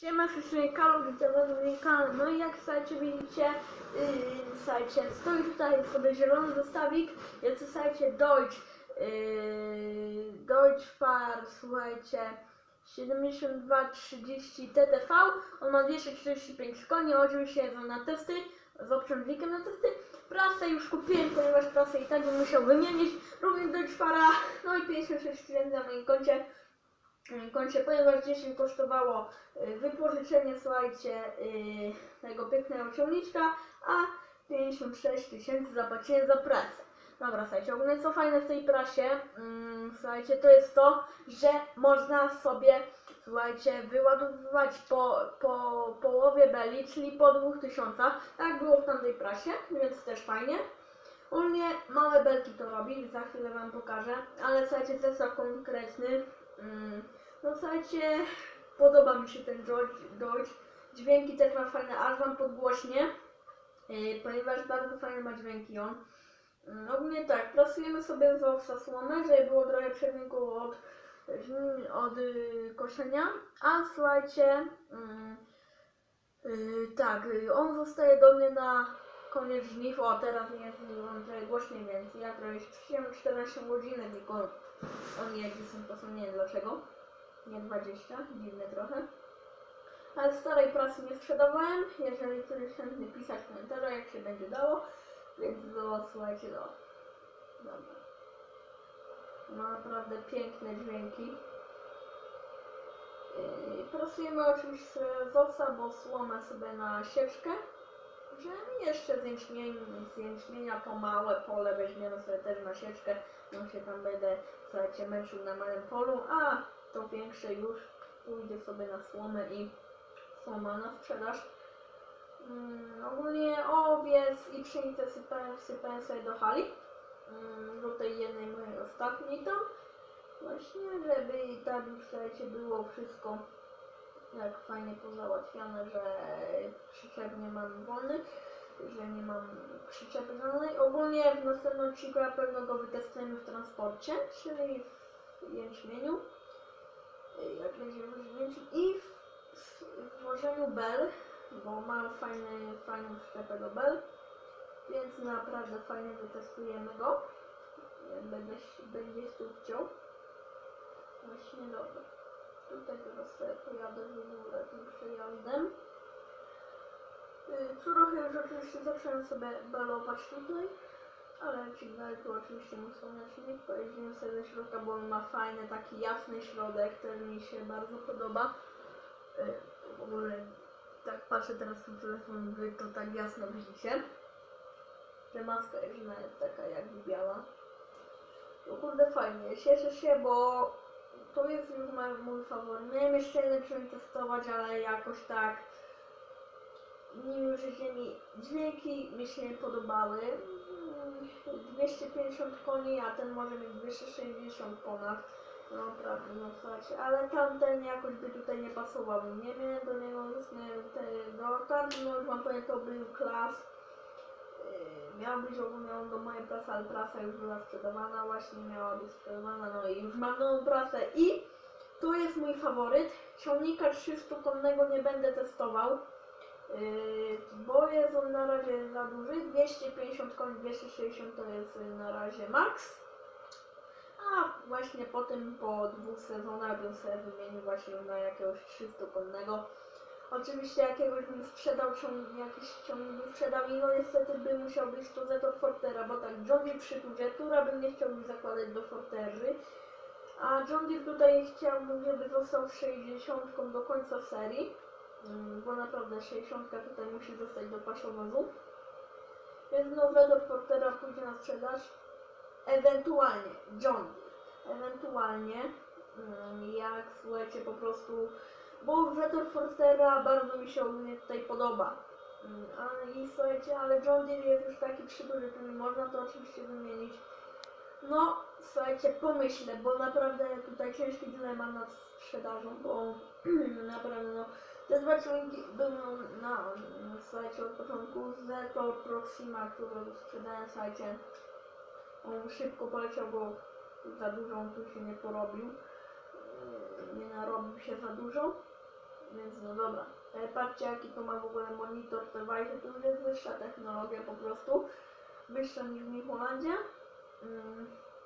Siema, z tej Kalu, kanał. No i jak słuchajcie, widzicie, yy, słuchajcie, stoi tutaj sobie zielony zestawik, jest słuchajcie, Deutsch, yy, Deutsch Far, słuchajcie, 7230 TTV, on ma 245 koni, jest on na testy, z obciążnikiem na testy, prasę już kupiłem, ponieważ prasę i tak bym musiał wymienić, również Deutsch Fara, no i 56 tysięcy na moim koncie, koncie, ponieważ 10 kosztowało y, wypożyczenie, słuchajcie, y, tego pięknego ciągniczka, a 56 tysięcy zapłaciłem za prasę. Dobra, słuchajcie, ogólnie co fajne w tej prasie, mm, słuchajcie, to jest to, że można sobie, słuchajcie, wyładowywać po, po połowie beli, czyli po 2000, tak było w tamtej prasie, więc też fajnie. Mnie małe belki to robi, za chwilę wam pokażę, ale słuchajcie, zestaw konkretny, mm, no słuchajcie, podoba mi się ten Deutsch. Dźwięki też ma fajne, aż wam podgłośnie, yy, ponieważ bardzo fajne ma dźwięki on. Yy, ogólnie tak, prasujemy sobie z owsa słomę, żeby było trochę przewinku od, yy, od yy, koszenia, a słuchajcie, yy, yy, tak, yy, on zostaje do mnie na koniec żniw, o teraz jest on trochę głośniej, więc ja trochę śpiłem 14 godzin, tylko on jedzie są to nie wiem dlaczego nie 20, dziwne trochę. Ale starej prasy nie sprzedawałem, jeżeli ktoś chętny pisać w komentarzach, jak się będzie dało, więc do, słuchajcie, do. Dobra. Ma naprawdę piękne dźwięki. Yy, prasujemy oczywiście z osa, bo słomę sobie na sieczkę. Że jeszcze z jęczmienia, z jęczmienia to małe pole weźmiemy sobie też na sieczkę. No się tam będę, słuchajcie, męczył na małym polu, a to większe już pójdzie sobie na słomę i słoma na sprzedaż. Mm, ogólnie owiec i pszenicę sypałem, sypałem sobie do hali. Mm, do tej jednej mojej ostatniej tam. Właśnie, żeby tam słuchajcie było wszystko jak fajnie pozałatwiane, że przyczep nie mam wolny, że nie mam przyczepy żadnej. Ogólnie w następnym odcinku na pewno go wytestujemy w transporcie, czyli w jęczmieniu jak będzie rozwinięcie i w, w włożeniu bel, bo mam fajny, fajną przyczepę do bel, więc naprawdę fajnie wytestujemy go. Będę, będzie tu chciał. Właśnie dobra. Tutaj teraz sobie pojadę w górę tym przejazdem. Yy, Trochę już oczywiście zacząłem sobie belować tutaj. Ale tu oczywiście mój słonecznik. Pojedziemy sobie do środka, bo on ma fajny, taki jasny środek, który mi się bardzo podoba. Yy, W ogóle tak patrzę teraz w telefon, wy to tak jasno widzicie. Że maska jest nawet taka jakby biała. No kurde fajnie, cieszę się, bo to jest już mój, mój faworyt. Miałem jeszcze jeden czym testować, ale jakoś tak mimo że się mi dźwięki mi się nie podobały. Mm, 250 koni, a ten może mieć 260 ponad. No prawda, no słuchajcie, ale tamten jakoś by tutaj nie pasował. Nie miałem do niego te, do tamten, no już wam powiem, to był klas. Yy, Miał być ogólnie do mojej prasy, ale prasa już była sprzedawana, właśnie miała być sprzedawana, no i już mam nową prasę i tu jest mój faworyt. Ciągnika 300-konnego nie będę testował. Yy, bo jest on na razie za duży, 250 koni, 260 to jest yy, na razie max. A właśnie potem po dwóch sezonach bym sobie wymienił właśnie na jakiegoś 300 konnego. Oczywiście jakiegoś bym sprzedał ciągnik, jakiś ciągnik bym sprzedał i no niestety by musiał być to Zetor Fortera, bo tak John Deere przy turze, która bym nie chciał zakładać do Forterzy. A John Deere tutaj chciałbym, żeby został 60 do końca serii. Mm, bo naprawdę 60 tutaj musi zostać do paszowozu. Więc no Wedor Portera pójdzie na sprzedaż. Ewentualnie John. Ewentualnie mm, jak słuchajcie po prostu, bo Wedor Fortera bardzo mi się ogólnie tutaj podoba. Mm, I słuchajcie, ale John Deere jest już taki przybył, że nie można to oczywiście wymienić. No, słuchajcie, pomyślę, bo naprawdę tutaj ciężki dylemat nad sprzedażą, bo te dwa ciągniki były na, na słuchajcie, od początku Zetor Proxima, który sprzedałem, słuchajcie, on szybko poleciał, bo za dużo on tu się nie porobił, Yy, nie narobił się za dużo. Więc no dobra. E, patrzcie jaki to ma w ogóle monitor, te wajzy, to już jest wyższa technologia po prostu. Wyższa niż w Holandzie.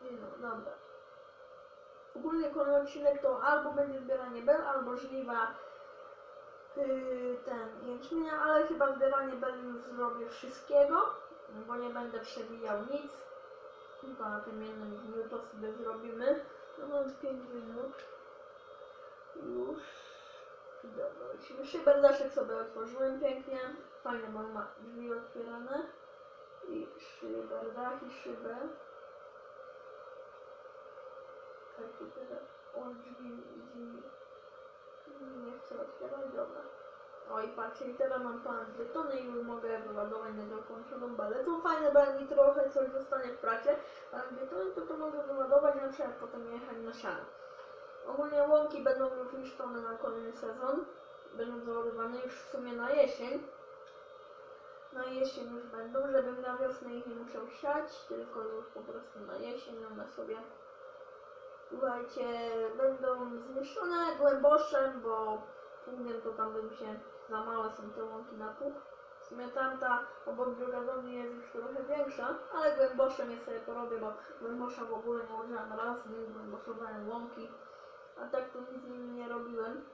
I no dobra. Ogólnie kolejny odcinek to albo będzie zbieranie bel, albo żliwa yy, ten jęczmienia, ale chyba zbieranie bel już zrobię wszystkiego, bo nie będę przewijał nic. Tylko na tym jednym dniu to sobie zrobimy. No mam 5 minut. Już. Dobra, lecimy. Szyberdaszek sobie otworzyłem pięknie. Fajnie, bo ma drzwi otwierane. I szyberdach i szybę. Tak, i teraz on drzwi, drzwi nie chce otwierać, dobra. O i patrzcie, i teraz mam plan dwie tony i mogę wyładować niedokończoną balę. To fajne, bo jak mi trochę coś zostanie w pracie, ale dwie tony to to mogę wyładować, na przykład potem jechać na siano. Ogólnie łąki będą już niszczone na kolejny sezon. Będą załadowane już w sumie na jesień. Na jesień już będą, żebym na wiosnę ich nie musiał siać, tylko już po prostu na jesień one sobie słuchajcie, będą zniszczone głęboszem, bo pługiem to tam bym się za małe są te łąki na pług. W sumie tamta obok mnie jest już trochę większa, ale głęboszem je sobie porobię, bo głębosza w ogóle nie użyłam raz, nie głęboszowałem łąki, a tak to nic z nimi nie robiłem.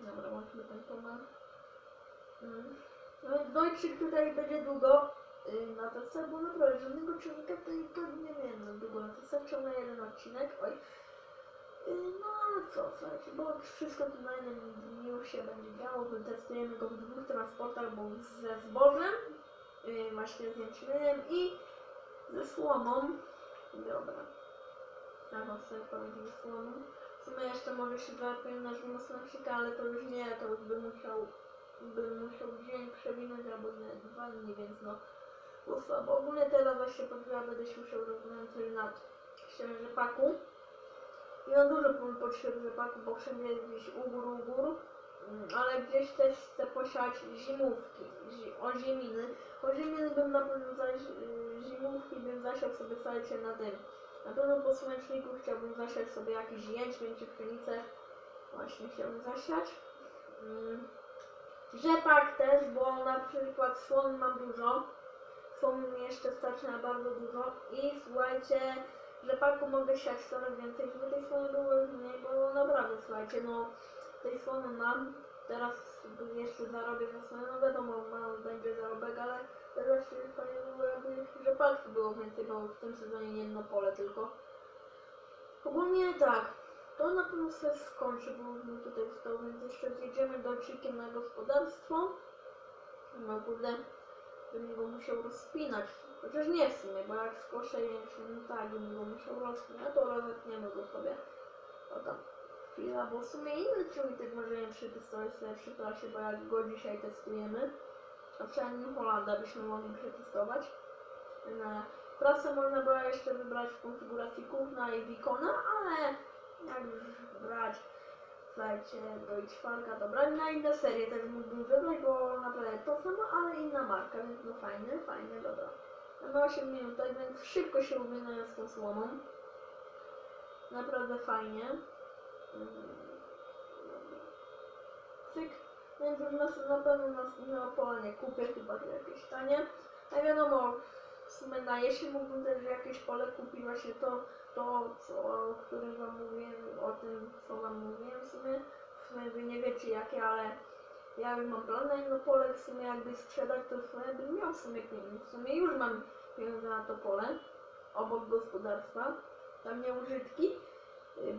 Dobra, łączmy ten. Mm. No i Dojczyk tutaj będzie długo yy, na TC, bo naprawdę żadnego odcinka to, to nie wiem, za długo na TC, ciągle jeden odcinek, oj. Yy, no ale co, słuchajcie, bo wszystko tu na jednym dniu się będzie działo, wytestujemy go w dwóch transportach, bo ze zbożem, yy, właśnie z jęczmieniem i ze słomą. Dobra. Tak, on sobie ze słomą. W sumie jeszcze może się załatwić na żmosnaczyka, ale to już nie, to już bym musiał, bym musiał dzień przewinąć albo nie, dwa dni, więc no, było słabo. Teraz właśnie podróża będę się musiał rozglądać nad ścianą rzepaku. I on dużo pod rzepaku, bo wszędzie jest gdzieś u gór, u gór, Mm, ale gdzieś też chcę posiać zimówki, zi, ozieminy. Ozieminy bym na pewno zaś, zimówki bym zasiał sobie słuchajcie na tym. Na pewno po słoneczniku chciałbym zasiać sobie jakiś jęczmień czy pszenicę. Właśnie chciałbym zasiać. Mm. Rzepak też, bo na przykład słon mam dużo. Mi jeszcze starczy na bardzo dużo. I słuchajcie, rzepaku mogę siać coraz więcej, żeby tej słony było już mniej, bo naprawdę słuchajcie, no tej słony mam. Teraz jeszcze zarobię za słonę, no wiadomo, mały będzie zarobek, ale teraz się fajnie było, jakby rzepaku było więcej, bo w tym sezonie nie jedno pole tylko. Ogólnie tak, to na pewno się skończy, bo mi tutaj zostało, więc jeszcze zjedziemy do Chikiem na gospodarstwo. No kurde, bym go musiał rozpinać. Chociaż nie w sumie, bo jak skoszę jęczmień, tak bym go musiał rozpinać, to rozetniemy go sobie. O tam chwila, bo w sumie inny człowiek może nie przetestować sobie przy trasie, bo jak go dzisiaj testujemy, a przynajmniej Holanda byśmy mogli przetestować. Na trasę można było jeszcze wybrać w konfiguracji kupna i Wikona, ale jak brać słuchajcie, do X-Farka, to brać na inne serie też mógłbym wybrać, bo naprawdę to samo, ale inna marka, więc no fajne, fajne, dobra. Mamy 8 minut, tak więc szybko się uwinąłem z tą słoną. Naprawdę fajnie. Mm, dobra. Cyk. Więc już na, na pewno następnego pola nie kupię, chyba że jakieś tanie. A wiadomo, w sumie na jesień mógłbym też jakieś pole kupić, właśnie to, to co, o którym wam mówiłem, o tym co wam mówiłem w sumie. W sumie wy nie wiecie jakie, ale ja już mam plan na jedno pole, w sumie jakby sprzedać to w sumie bym miał w sumie pieniądze. W sumie już mam pieniądze na to pole, obok gospodarstwa. Tam nie użytki,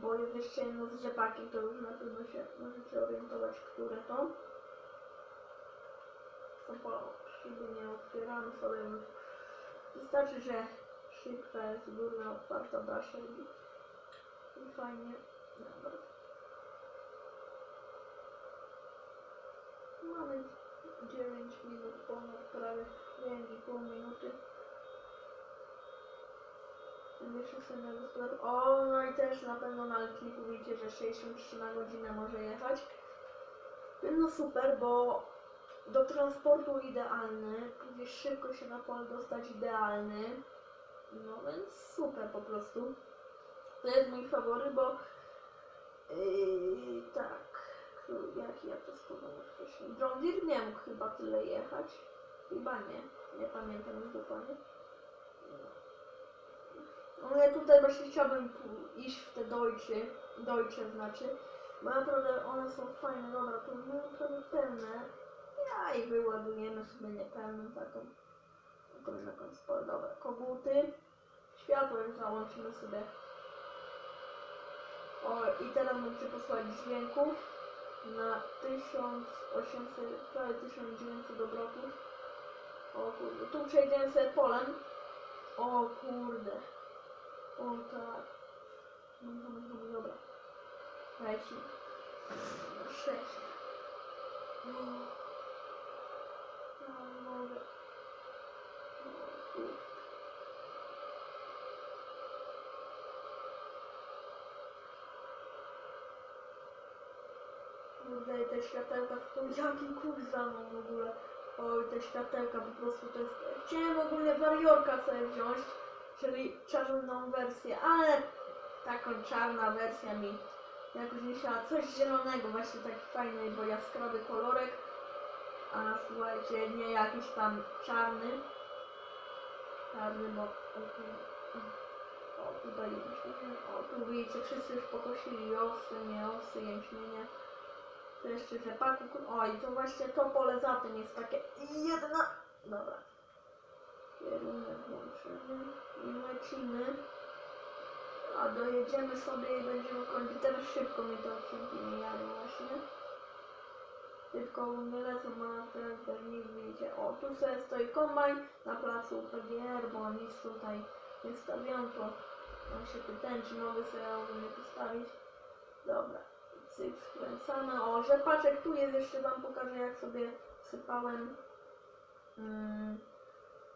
bo jest jeszcze jedno z rzepaki, to już na pewno się możecie orientować, które to. To pola szyby nie otwieramy sobie. Wystarczy, że szybka jest górna otwarta da się i, fajnie. Mamy 9 minut ponad prawie 9,5 minuty. Jeszcze sobie na gospodar- O, no i też na pewno na liczniku widzicie, że 63 na godzinę może jechać. No super, bo do transportu idealny, szybko się na pole dostać idealny. No więc super po prostu. To jest mój faworyt, bo yy, tak, jak ja to spowodowałem wcześniej. Deere nie mógł chyba tyle jechać. Chyba nie. Nie pamiętam już dokładnie. No ja tutaj właśnie chciałbym iść w te Deutsche, Deutsche znaczy, bo naprawdę one są fajne, dobra, to mamy prawie pełne. Ja i wyładujemy sobie niepełną taką, dobra, koguty, światło już załączymy sobie. O, i teraz muszę posłać dźwięków na 1800, prawie 1900 obrotów. O kurde, tu przejdziemy sobie polem. O kurde. O tak. No, no, no, no, dobra. Leci. Na sześć. O. O kurde. Kurde, i te światełka, to jaki kurza mam w ogóle. Oj, te światełka po prostu to jest... Chciałem ogólnie wariorka sobie wziąć, czyli czarną wersję, ale taką czarna wersja mi jakoś myślała coś zielonego, właśnie taki fajny, bo jaskrawy kolorek, a słuchajcie, nie jakiś tam czarny. Czarny, bo... O, tutaj. O, tu widzicie, wszyscy już pokosili owsy, nie owsy, jęczmienie. To jeszcze rzepaku. kur- Oj, to właśnie to pole za tym jest takie jedna. Dobra. Kierunek włączymy i lecimy. A dojedziemy sobie i będziemy kończyć. Teraz szybko mi te odcinki mijają właśnie. Tylko nie lecą, a teraz pewnie widzicie. O, tu sobie stoi kombajn na placu PGR, bo nic tutaj nie stawiam, to on się pytałem, czy mogę sobie ogólnie postawić. Dobra, skręcamy. O, rzepaczek tu jest, jeszcze wam pokażę jak sobie sypałem mm,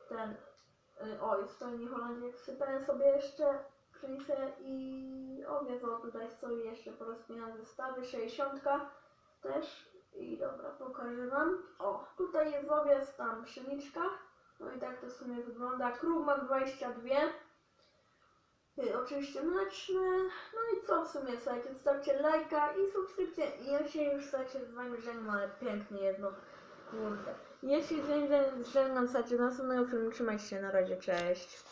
ten, y, o jest to nie Holandii, sypałem sobie jeszcze pszenicę i owiec, tutaj stoi jeszcze porozpinane zestawy, 60 też i dobra, pokażę wam. O, tutaj jest owiec, tam pszeniczka, no i tak to w sumie wygląda. Kruk ma 22. Y, Oczywiście mleczne. No i co w sumie, słuchajcie, zostawcie lajka i subskrypcję. Ja się już, słuchajcie, z wami żegnam, ale pięknie jedno. Kurde. Z wami żegnam, słuchajcie, do następnego filmu. Trzymajcie się, na razie, cześć.